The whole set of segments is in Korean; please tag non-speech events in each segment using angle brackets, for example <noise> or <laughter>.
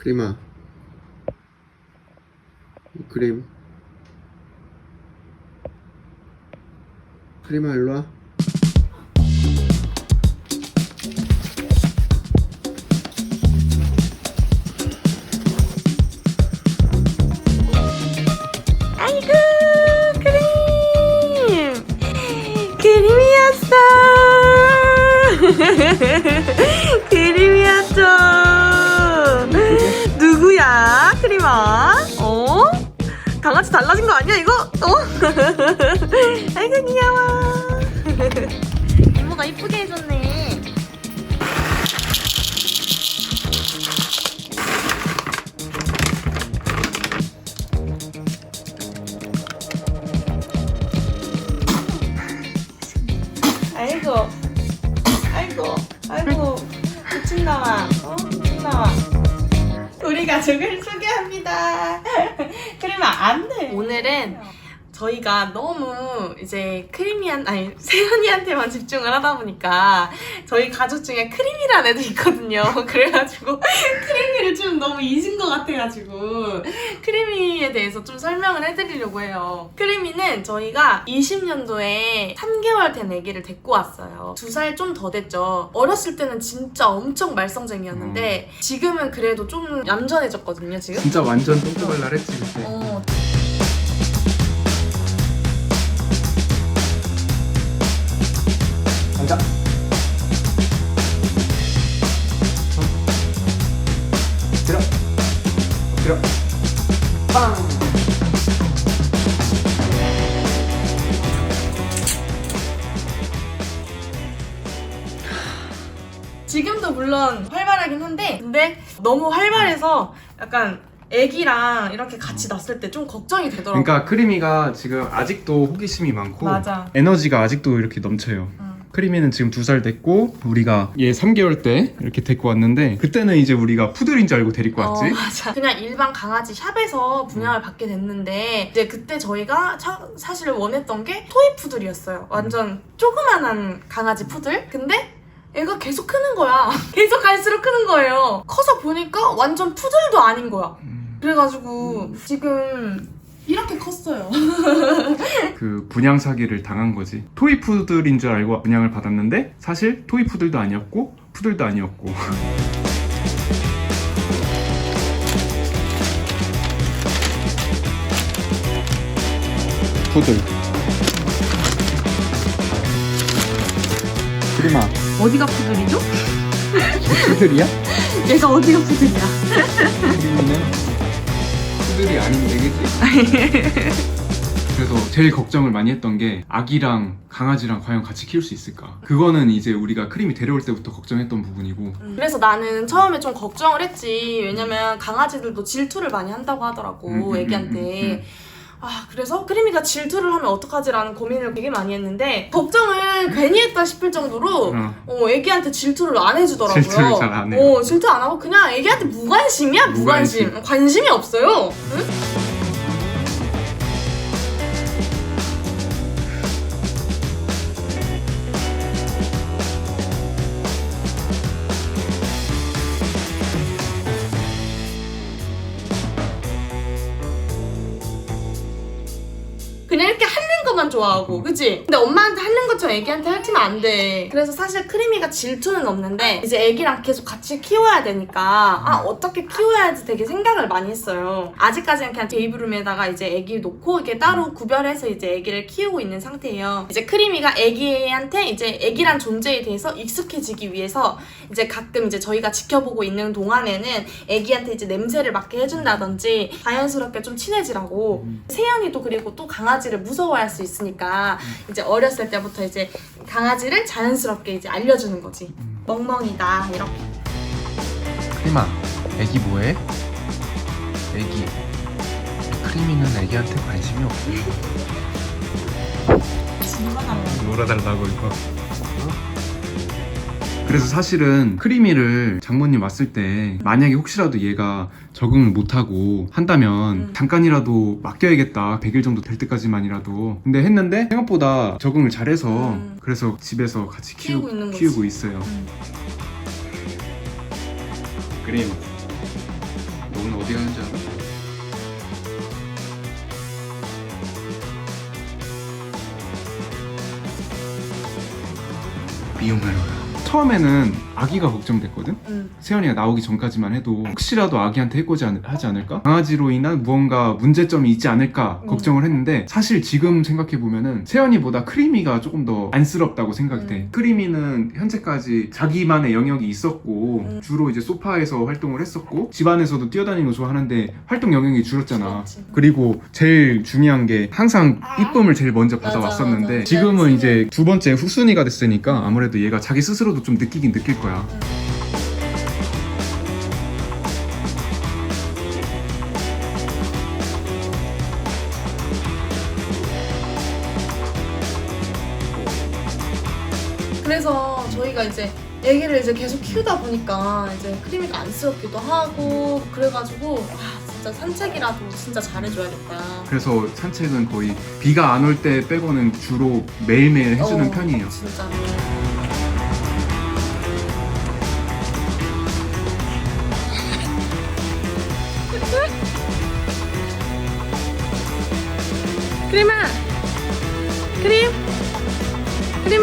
크림아. 크림. 크림아 일로와 누구야 크림아 어? 강아지 달라진 거 아니야 이거? 어? <laughs> 아이고 귀여워. 이모가 이쁘게 해줬네. 아이고, 아이고, 아이고, 미친놈아, 어? 미친놈아. 우리 가족을 소개합니다. 크림아, 안 돼. 오늘은 저희가 너무 이제 크리미한, 아니, <laughs> 세연이한테만 집중을 하다 보니까 저희 가족 중에 크리미란 애도 있거든요. <laughs> 그래가지고 크리미를 좀 너무 잊은 것 같아가지고 크리미에 대해서 좀 설명을 해드리려고 해요. 크리미는 저희가 20년도에 3개월 된 아기를 데리고 왔어요. 두 살 좀 더 됐죠. 어렸을 때는 진짜 엄청 말썽쟁이였는데 지금은 그래도 좀 얌전해졌거든요, 지금. 진짜 완전 똥꼬발랄 했지 그때 어, 들어 빵 지금도 물론 활발하긴 한데 근데 너무 활발해서 약간 애기랑 이렇게 같이 났을 때 좀 걱정이 되더라고요. 그러니까 크리미가 지금 아직도 호기심이 많고 맞아. 에너지가 아직도 이렇게 넘쳐요 응. 크리미는 지금 두 살 됐고 우리가 얘 3개월 때 이렇게 데리고 왔는데 그때는 이제 우리가 푸들인 줄 알고 데리고 왔지 어, 맞아. 그냥 일반 강아지 샵에서 분양을 받게 됐는데 이제 그때 저희가 차- 사실 원했던 게 토이 푸들이었어요. 완전 조그만한 강아지 푸들. 근데 얘가 계속 크는 거야. <laughs> 계속 갈수록 크는 거예요. 커서 보니까 완전 푸들도 아닌 거야. 음, 그래가지고 지금 이렇게 컸어요. <laughs> 그 분양 사기를 당한 거지 토이 푸들인 줄 알고 분양을 받았는데 사실 토이 푸들도 아니었고 푸들도 아니었고 <laughs> 푸들 크리마 어디가 푸들이죠? 푸들이야? <laughs> 얘가 어디가 푸들이야? 푸들이 아닌데 그치? 그래서 제일 걱정을 많이 했던 게 아기랑 강아지랑 과연 같이 키울 수 있을까? 그거는 이제 우리가 크림이 데려올 때부터 걱정했던 부분이고 그래서 나는 처음에 좀 걱정을 했지. 왜냐면 강아지들도 질투를 많이 한다고 하더라고, 음, 음, 애기한테. 음, 음, 아, 그래서 크리미가 질투를 하면 어떡하지라는 고민을 되게 많이 했는데, 걱정을 괜히 했다 싶을 정도로, 어. 어, 애기한테 질투를 안 해주더라고요. 질투를 잘안 해요. 어, 질투 안 하고 그냥 애기한테 무관심이야, 무관심. 무관심. 관심이 없어요. 응? 좋아하고, 그치? 근데 엄마한테 하는 것처럼 애기한테 핥으면 안 돼. 그래서 사실 크리미가 질투는 없는데, 이제 애기랑 계속 같이 키워야 되니까, 아, 어떻게 키워야지 되게 생각을 많이 했어요. 아직까지는 그냥 베이비룸에다가 이제 애기 놓고, 이렇게 따로 구별해서 이제 애기를 키우고 있는 상태예요. 이제 크리미가 애기한테 이제 애기란 존재에 대해서 익숙해지기 위해서, 이제 가끔 이제 저희가 지켜보고 있는 동안에는 애기한테 이제 냄새를 맡게 해준다든지, 자연스럽게 좀 친해지라고, 세연이도 그리고 또 강아지를 무서워할 수 있으니까 이제 어렸을 때부터 이제 강아지를 자연스럽게 이제 알려주는 거지. 멍멍이다 이렇게. 크리마, 애기 뭐해? 애기. 크리미는 애기한테 관심이 없어. <laughs> 놀아달라고 이거 그래서 사실은 크리미를 장모님 왔을 때 만약에 혹시라도 얘가 적응을 못하고 한다면 음. 잠깐이라도 맡겨야겠다 100일 정도 될 때까지만이라도 근데 했는데 생각보다 적응을 잘해서 음. 그래서 집에서 같이 키우, 키우고 있는 거지. 키우고 있어요 음. 크림 너 오늘 어디 가는지 알아? 미용하러 가 처음에는 아기가 걱정됐거든? 음. 세연이가 나오기 전까지만 해도 혹시라도 아기한테 해코지 않- 하지 않을까? 강아지로 인한 무언가 문제점이 있지 않을까 음. 걱정을 했는데 사실 지금 생각해보면은 세연이보다 크리미가 조금 더 안쓰럽다고 생각돼 음. 크리미는 현재까지 자기만의 영역이 있었고 음. 주로 이제 소파에서 활동을 했었고 집안에서도 뛰어다니는 거 좋아하는데 활동 영역이 줄었잖아 줄었지. 그리고 제일 중요한 게 항상 이쁨을 제일 먼저 맞아, 받아왔었는데 맞아. 지금은 그렇지. 이제 두 번째 후순위가 됐으니까 아무래도 얘가 자기 스스로도 좀 느끼긴 느낄 거야 그래서 저희가 이제 애기를 이제 계속 키우다 보니까 이제 크리미가 안쓰럽기도 하고 그래가지고 아 진짜 산책이라도 진짜 잘해줘야겠다. 그래서 산책은 거의 비가 안 올 때 빼고는 주로 매일매일 해주는 어, 편이에요. 진짜로. 크리마! 크림! 크리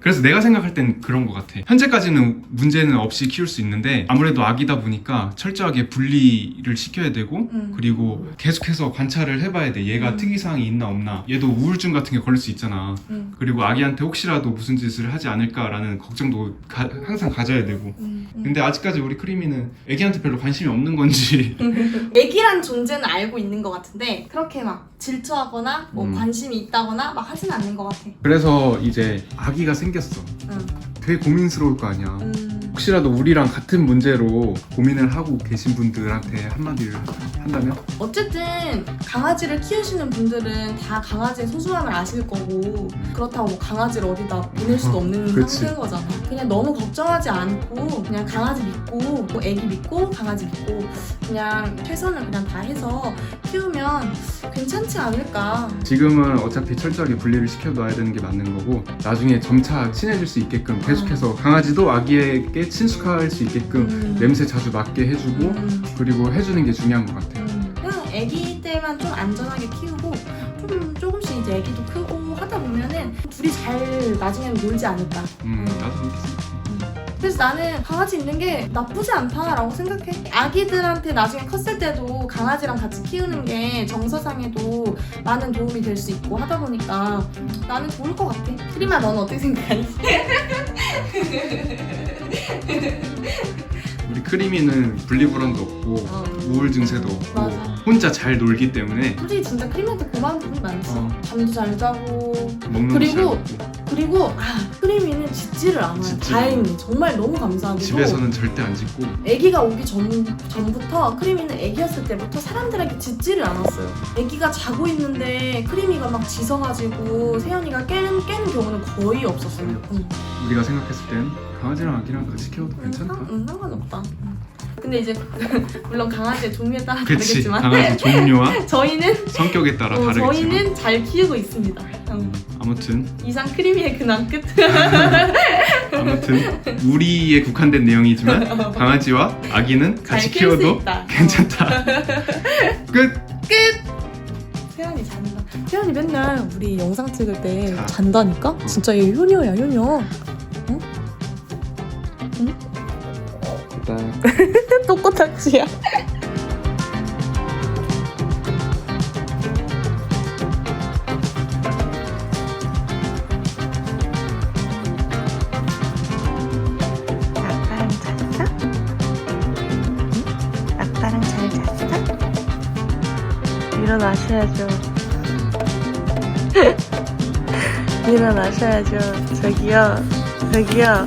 그래서 내가 생각할 땐 그런 것 같아. 현재까지는 문제는 없이 키울 수 있는데 아무래도 아기다 보니까 철저하게 분리를 시켜야 되고 음. 그리고 계속해서 관찰을 해봐야 돼. 얘가 음. 특이사항이 있나 없나. 얘도 우울증 같은 게 걸릴 수 있잖아. 음. 그리고 아기한테 혹시라도 무슨 짓을 하지 않을까라는 걱정도 가- 항상 가져야 되고. 음. 음. 근데 아직까지 우리 크리미는 애기한테 별로 관심이 없는 건지 <laughs> 애기란 존재는 알고 있는 것 같은데 그렇게 막 질투하거나 뭐 음. 관심이 있다거나 막 하진 않는 것 같아. 그래서 이제 아기가 생 겼어. 응. 되게 고민스러울 거 아니야. 음. 혹시라도 우리랑 같은 문제로 고민을 하고 계신 분들한테 한마디를 한다면? 어쨌든 강아지를 키우시는 분들은 다 강아지의 소중함을 아실 거고 그렇다고 뭐 강아지를 어디다 보낼 수도 없는 그치. 상태인 거잖아. 그냥 너무 걱정하지 않고 그냥 강아지 믿고 뭐 애기 믿고 강아지 믿고 그냥 최선을 그냥 다 해서 키우면 괜찮지 않을까. 지금은 어차피 철저하게 분리를 시켜놔야 되는 게 맞는 거고 나중에 점차 친해질 수 있게끔 계속해서 강아지도 아기에게 친숙할 수 있게끔 음. 냄새 자주 맡게 해주고 음. 그리고 해주는 게 중요한 것 같아. 음, 그냥 아기 때만 좀 안전하게 키우고 좀 조금씩 이제 아기도 크고 하다 보면은 둘이 잘 나중에는 놀지 않을까. 음, 나도 그렇게 생각해. 그래서 나는 강아지 있는 게 나쁘지 않다라고 생각해. 아기들한테 나중에 컸을 때도 강아지랑 같이 키우는 게 정서상에도 많은 도움이 될 수 있고 하다 보니까 나는 좋을 것 같아. 크리마 너는 어떻게 생각하니? <laughs> <laughs> 우리 크리미는 분리불안도 없고 어. 우울 증세도 없고 맞아. 혼자 잘 놀기 때문에 솔직히 진짜 크리마한테 고마운 부분이 많지. 어. 잠도 잘 자고 먹는 그리고 먹고 그리고 아 크리미는 짖지를 않아요. 짖지 다행히 정말 너무 감사하게도. 집에서는 절대 안 짖고 아기가 오기 전, 전부터 크리미는 아기였을 때부터 사람들에게 짖지를 않았어요. 아기가 자고 있는데 크리미가 막 짖어가지고 세연이가 깨는, 깨는 경우는 거의 없었어요. 응. 우리가 생각했을 땐 강아지랑 아기랑 같이 키워도 응, 괜찮다. 상, 응, 상관없다. 응. 근데 이제 <laughs> 물론 강아지의 종류에 따라 그치 다르겠지만 강아지 종류와 <laughs> 저희는 성격에 따라 어, 다르겠지만 저희는 잘 키우고 있습니다. 응. 음, 아무튼 이상 크리미의 근황 끝. <laughs> 아무튼 우리에 국한된 내용이지만 <laughs> 강아지와 아기는 같이 잘 키울 수 키워도 있다. 괜찮다. <laughs> 끝. 세연이 잔다. 세연이 맨날 우리 영상 찍을 때 자. 잔다니까? 진짜 얘 효녀야 효녀. 일단 똥꼬딱지야. 일어나셔야죠. <laughs> 일어나셔야죠. 저기요. 저기요.